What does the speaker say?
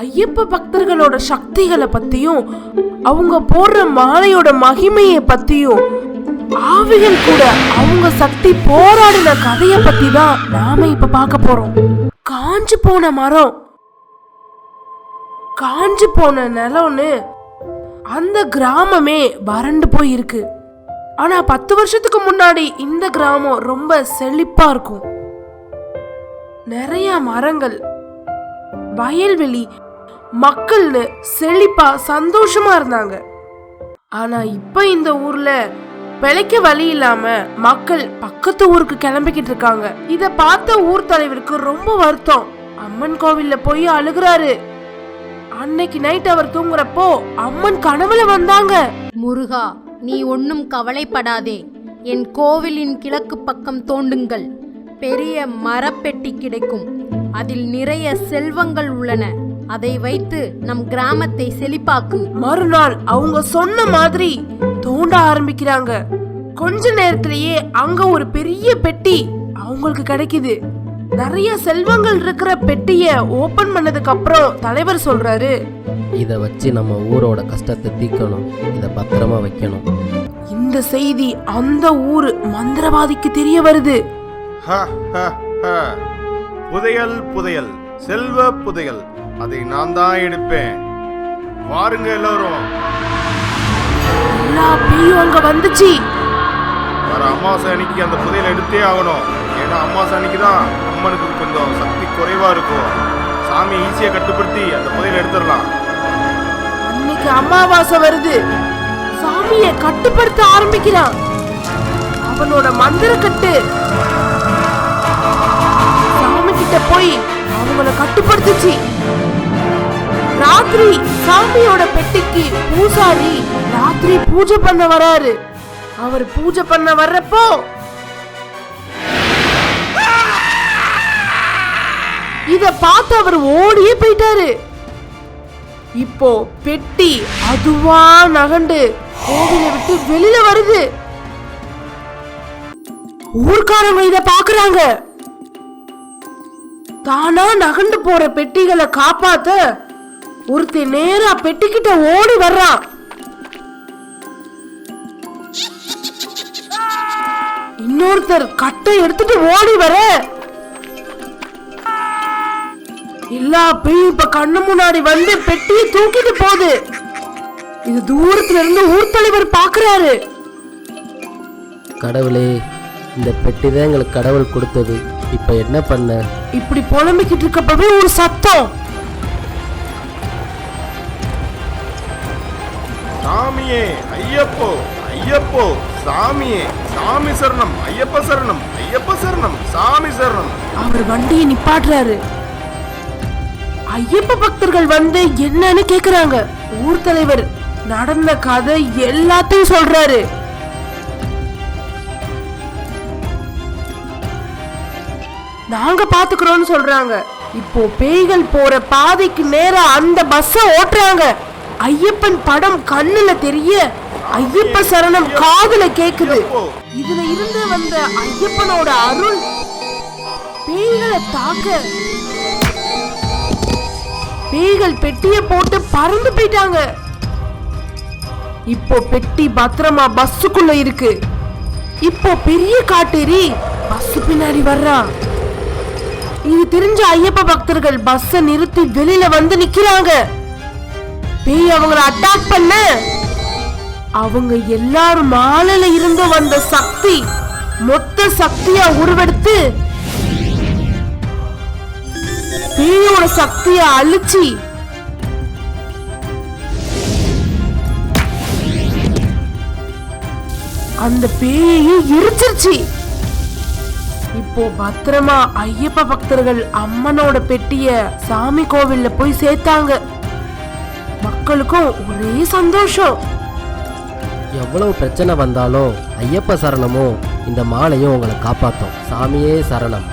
ஐயப்ப பக்தர்களோட சக்திகளை பத்தியும் அவங்க போடுற மாலையோட மகிமையை பத்தியும் ஆவிகள் கூட அவங்க சக்தி போராடின கதைய பத்தி தான் நாம இப்ப பார்க்க போறோம். காஞ்சு போன மரம். காஞ்சு போன நிலம்னு அந்த கிராமமே வறண்டு போயிருக்கு. ஆனா பத்து வருஷத்துக்கு முன்னாடி இந்த கிராமம் ரொம்ப செழிப்பா இருக்கும். நிறைய மரங்கள் வயல்வெளி மக்கள்னு செழிப்பா சந்தோஷமா இருந்தாங்க. ஆனா இப்ப இந்த ஊர்ல பிழைக்க வழி இல்லாம மக்கள் பக்கத்து ஊருக்கு கிளம்பிக்கிட்டு இருக்காங்க. இத பார்த்த ஊர் தலைவருக்கு ரொம்ப வருத்தம். அம்மன் கோவில்ல போய் அழுகுறாரு. அன்னைக்கு நைட் அவர் தூங்குறப்போ அம்மன் கனவுல வந்தாங்க. முருகா நீ ஒன்னும் கவலைப்படாதே. என் கோவிலின் கிழக்கு பக்கம் தோண்டுங்கள். பெரிய மரப்பெட்டி கிடைக்கும். அதில் நிறைய செல்வங்கள் உள்ளன. அதை வைத்து நம் கிராமத்தை செழிப்பாக்கு மறுநாள் அவங்க சொன்ன மாதிரி தோண்ட ஆரம்பிக்கிறாங்க. கொஞ்ச நேரத்திலேயே அங்க ஒரு பெரிய பெட்டி அவங்களுக்கு கிடைக்குது. நிறைய செல்வங்கள் இருக்கிற பெட்டிய ஓபன் பண்ணதுக்கு அப்புறம் தலைவர் சொல்றாரு. இதை வச்சு நம்ம ஊரோட கஷ்டத்தை தீர்க்கணும். இதை பத்திரமா வைக்கணும். இந்த செய்தி அந்த ஊரு மந்திரவாதிக்கு தெரிய வருது. புதையல் புதையல். செல்வ புதையல். அதை நான் தான் எடுப்பேன். வாருங்க எல்லாரும். எல்லா பேயும் அங்க வந்துச்சு. வர அமாவாசை அன்னைக்கு அந்த புதையலை எடுத்தே ஆகணும். ஏன்னா அமாவாசை அன்னைக்கு தான் அம்மனுக்கு கொஞ்சம் சக்தி குறைவா இருக்கும். சாமி ஈஸியா கட்டுப்படுத்தி அந்த புதையலை எடுத்துடலாம். அன்னைக்கு அமாவாசை வருது. சாமிய கட்டுப்படுத்த ஆரம்பிக்கிறான். அவனோட மந்திர கட்டு. சாமி கிட்ட போய் அவங்கள கட்டுப்படுத்துச்சு. ராத்திரி சாமியோட பெட்டிக்கு பூசாரி ராத்திரி பூஜை பண்ண வராரு. அவர் பூஜை பண்ண வர்றப்போ இத பார்த்து அவர் ஓடியே போயிட்டாரு. இப்போ பெட்டி அதுவா நகண்டு கோவிலை விட்டு வெளியில வருது. ஊர்க்காரங்க இத பாக்குறாங்க. தானா நகண்டு போற பெட்டிகளை காப்பாத்த ஒருத்தன் நேரா பெட்டிக்கிட்ட ஓடி வர்றான் இன்னொருத்தர் கட்டை எடுத்துட்டு ஓடி வர. எல்லா பேயும் இப்ப கண்ணு முன்னாடி வந்து பெட்டியை தூக்கிட்டு போகுது. இது தூரத்துல இருந்து ஊர் தலைவர் பாக்குறாரு. கடவுளே இந்த பெட்டி தான் எங்களுக்கு கடவுள் கொடுத்தது. இப்போ என்ன பண்ண? இப்படி புலம்பிக்கிட்டு இருக்கப்பவே ஒரு சத்தம். சாமியே ஐயப்போ ஐயப்போ சாமியே சாமி சரணம் ஐயப்ப சரணம் ஐயப்ப சரணம் சாமி சரணம். அவர் வண்டியை நிப்பாட்டுறாரு. ஐயப்ப பக்தர்கள் வந்து என்னன்னு கேக்குறாங்க. ஊர் தலைவர் நடந்த கதை எல்லாத்தையும் சொல்றாரு. நாங்க பாத்துக்கிறோம்னு சொல்றாங்க. இப்போ பேய்கள் போற பாதைக்கு நேரா அந்த பஸ்ஸ ஓட்டுறாங்க. ஐயப்பன் படம் கண்ணுல தெரிய ஐயப்ப சரணம் காதுல கேக்குது. இதுல இருந்து வந்த ஐயப்பனோட அருள் பேய்களை தாக்க. பேய்கள் பெட்டிய போட்டு பறந்து போயிட்டாங்க. இப்போ பெட்டி பத்திரமா பஸ்ஸுக்குள்ள இருக்கு. இப்போ பெரிய காட்டேரி பஸ் பின்னாடி வர்றான் இது தெரிஞ்ச ஐயப்ப பக்தர்கள் பஸ்ஸ நிறுத்தி வெளியில வந்து நிக்கிறாங்க. பேய் அவங்கள அட்டாக் பண்ண. அவங்க எல்லாரும் மாலையில இருந்து வந்த சக்தி மொத்த சக்தியா உருவெடுத்து பேயோட சக்திய அழிச்சு அந்த பேயையும் எரிச்சிருச்சு. இப்போ பத்திரமா ஐயப்ப பக்தர்கள் அம்மனோட பெட்டிய சாமி கோவில்ல போய் சேர்த்தாங்க. மக்களுக்கும் ஒரே சந்தோஷம். எவ்வளவு பிரச்சனை வந்தாலும் ஐயப்ப சரணமும் இந்த மாலையும் உங்களை காப்பாற்றும் சாமியே சரணம்.